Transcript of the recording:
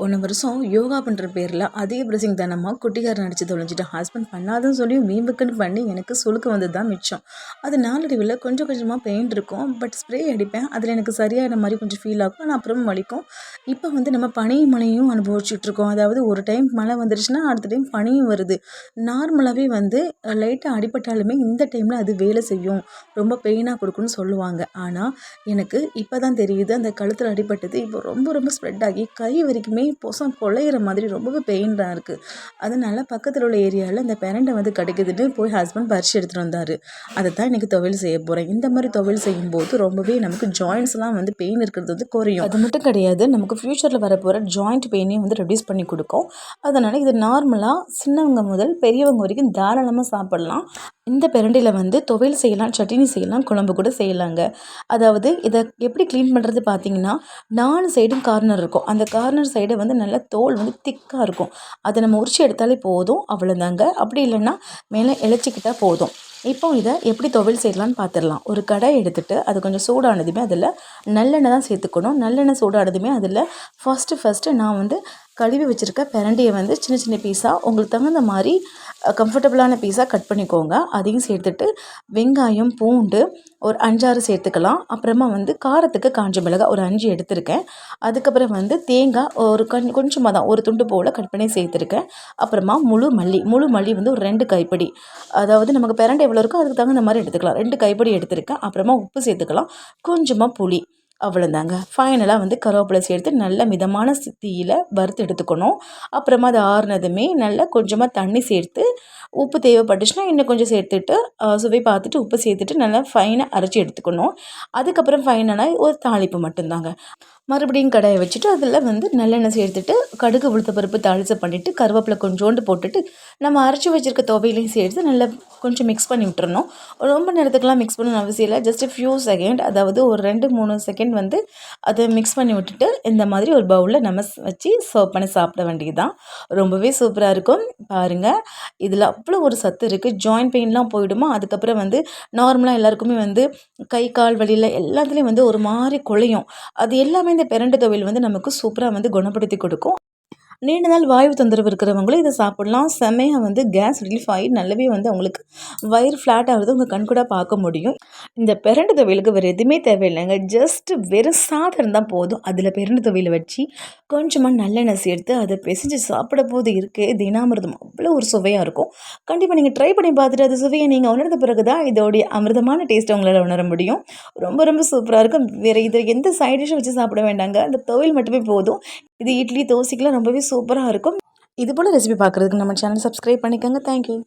போன வருஷம் யோகா பண்ணுற பேரில் அதிக பிரசிங் தனமாக குட்டிக்காரன் நடிச்சு தொலைஞ்சிட்டு ஹஸ்பண்ட் பண்ணாதுன்னு சொல்லி வீம்புக்குன்னு பண்ணி எனக்கு சுளுக்கு வந்தது தான் மிச்சம். அது நாளடைவில் கொஞ்சம் கொஞ்சமாக பெயின் இருக்கும். பட் ஸ்ப்ரே அடிப்பேன். அதில் எனக்கு சரியான மாதிரி கொஞ்சம் ஃபீல் ஆகும். ஆனால் அப்புறம் வலிக்கும். இப்போ வந்து நம்ம பனியும் மழையும் அனுபவிச்சுட்ருக்கோம் அதாவது ஒரு டைம் மழை வந்துருச்சுன்னா அடுத்த டைம் பனியும் வருது. நார்மலாகவே வந்து லைட்டாக அடிபட்டாலுமே இந்த டைமில் அது வேலை செய்யும். ரொம்ப பெயினாக கொடுக்குன்னு சொல்லுவாங்க. ஆனால் எனக்கு இப்போ தான் தெரியுது. அந்த கழுத்தில் அடிபட்டது. இப்போ ரொம்ப ரொம்ப ஸ்ப்ரெட் ஆகி கை வரைக்குமே பொசம் குழையிற மாதிரி ரொம்பவே பெயினாக இருக்குது அதனால் பக்கத்தில் உள்ள ஏரியாவில் இந்த பெரண்டை வந்து கிடைக்குதுன்னு போய் ஹஸ்பண்ட் பறித்து எடுத்துகிட்டு வந்தார். அதை தான் எனக்கு துவையல் செய்ய போகிறேன் இந்த மாதிரி துவையல் செய்யும்போது ரொம்பவே நமக்கு ஜாயின்ஸ்லாம் வந்து பெயின் இருக்கிறது வந்து குறையும். அது மட்டும் கிடையாது நமக்கு ஃப்யூச்சரில் வரப்போகிற ஜாயிண்ட் பெயினையும் வந்து ரெடியூஸ் பண்ணி கொடுக்கும். அதனால் இது நார்மலாக சின்னவங்க முதல் பெரியவங்க வரைக்கும் தாராளமாக சாப்பிட்லாம். இந்த பிரண்டையில் வந்து துவையல் செய்யலாம் சட்னி செய்யலாம் குழம்பு கூட செய்யலாங்க. அதாவது இதை எப்படி க்ளீன் பண்ணுறது பார்த்தீங்கன்னா நாலு சைடும் கார்னர் இருக்கும். அந்த கார்னர் சைடை வந்து நல்லா தோல் வந்து திக்காக இருக்கும். அதை நம்ம உரிச்சு எடுத்தாலே போதும் அவ்வளோதாங்க அப்படி இல்லைன்னா மேலே இழைச்சிக்கிட்டால் போதும். இப்போ இதை எப்படி துவையல் செய்யலான்னு பார்த்துடலாம் ஒரு கடாய் எடுத்துகிட்டு அது கொஞ்சம் சூடானதுமே அதில் நல்லெண்ணெய் தான் சேர்த்துக்கணும். நல்லெண்ணெய் சூடானதுமே அதில் ஃபஸ்ட்டு ஃபஸ்ட்டு நான் வந்து கழுவி வச்சுருக்க பிரண்டையை வந்து சின்ன சின்ன பீஸாக உங்களுக்கு தகுந்த மாதிரி கம்ஃபர்டபுளான பீஸாக கட் பண்ணிக்கோங்க. அதையும் சேர்த்துட்டு வெங்காயம் பூண்டு ஒரு அஞ்சாறு சேர்த்துக்கலாம். அப்புறமா வந்து காரத்துக்கு காஞ்ச மிளகாய் ஒரு அஞ்சு எடுத்திருக்கேன். அதுக்கப்புறம் வந்து தேங்காய் ஒரு கொஞ்சம் கொஞ்சமாக தான் ஒரு துண்டு போல் கட் பண்ணி சேர்த்துருக்கேன். அப்புறமா முழு மல்லி முழு மல்லி வந்து ஒரு ரெண்டு கைப்படி. அதாவது நமக்கு பிரண்டை எவ்வளோ இருக்கோ அதுக்கு தகுந்த மாதிரி எடுத்துக்கலாம். ரெண்டு கைப்படி எடுத்துருக்கேன். அப்புறமா உப்பு சேர்த்துக்கலாம். கொஞ்சமாக புளி. அவ்வளோதாங்க ஃபைனலாக வந்து கருவேப்பிலை சேர்த்து நல்ல மிதமான தீயில் வறுத்து எடுத்துக்கணும். அப்புறமா அது ஆறுனதுமே நல்லா கொஞ்சமாக தண்ணி சேர்த்து உப்பு தேவைப்பட்டுச்சுன்னா இன்னும் கொஞ்சம் சேர்த்துட்டு சுவை பார்த்துட்டு உப்பு சேர்த்துட்டு நல்லா ஃபைனாக அரைச்சி எடுத்துக்கணும். அதுக்கப்புறம் ஃபைனலாக ஒரு தாளிப்பு மட்டும்தாங்க. மறுபடியும் கடாயை வச்சுட்டு அதில் வந்து நல்லெண்ணெய் சேர்த்துட்டு கடுகு உளுத்த பருப்பு தாளிசை பண்ணிவிட்டு கருவேப்பிலை கொஞ்சோண்டு போட்டுட்டு நம்ம அரைச்சி வச்சுருக்க துவையிலையும் சேர்த்து நல்லா கொஞ்சம் மிக்ஸ் பண்ணி விட்டுறணும். ரொம்ப நேரத்துக்குலாம் மிக்ஸ் பண்ணணும்னு அவசியம் இல்லை. ஜஸ்ட் ஃபியூ செகண்ட் அதாவது ஒரு ரெண்டு மூணு செகண்ட் வந்து அதை மிக்ஸ் பண்ணி விட்டுட்டு இந்த மாதிரி ஒரு பவுலில் நம்ம வச்சு சர்வ் பண்ணி சாப்பிட வேண்டியது தான் ரொம்பவே சூப்பராக இருக்கும். பாருங்கள் இதில் அவ்வளோ ஒரு சத்து இருக்குது ஜாயின்ட் பெயின்லாம் போயிடுமா? அதுக்கப்புறம் வந்து நார்மலாக எல்லாருக்குமே வந்து கை கால் வழியில் எல்லாத்துலேயும் வந்து ஒரு மாதிரி குழையும். அது எல்லாமே இந்த பிரண்டை தொழில் வந்து நமக்கு சூப்பராக வந்து குணப்படுத்தி கொடுக்கும். நீண்ட நாள் வாயு தொந்தரவு இருக்கிறவங்களும் இதை சாப்பிட்லாம். செம்மையாக வந்து கேஸ் ரிலீஃப் ஆகி நல்லாவே வந்து அவங்களுக்கு வயிறு ஃப்ளாட் ஆகிறது உங்கள் கண்கூட பார்க்க முடியும். இந்த பெரண்டு துவையலுக்கு வேறு எதுவுமே தேவையில்லைங்க. ஜஸ்ட் வெறும் சாதம் இருந்தால் போதும். அதில் பெரண்டு துவையில் வச்சு கொஞ்சமாக நல்லெண்ணெய் சேர்த்து அதை பிசைஞ்சு சாப்பிட போது இருக்கே தினாமிரதம் அவ்வளோ ஒரு சுவையாக இருக்கும். கண்டிப்பாக நீங்கள் ட்ரை பண்ணி பார்த்துட்டு அது சுவையை நீங்கள் உணர்ந்த பிறகு தான் இதோடைய அமிர்தமான டேஸ்ட்டை உங்களால் உணர முடியும். ரொம்ப ரொம்ப சூப்பராக இருக்கும். வேறு இதில் எந்த சைட் டிஷ்ஷும் வச்சு சாப்பிட வேண்டாங்க. அந்த துவையல் மட்டுமே போதும். இது இட்லி தோசைக்கெலாம் ரொம்பவே சூப்பராக இருக்கும். இது போல் ரெசிபி பார்க்குறதுக்கு நம்ம சேனல் சப்ஸ்கிரைப் பண்ணிக்கோங்க. தேங்க்யூ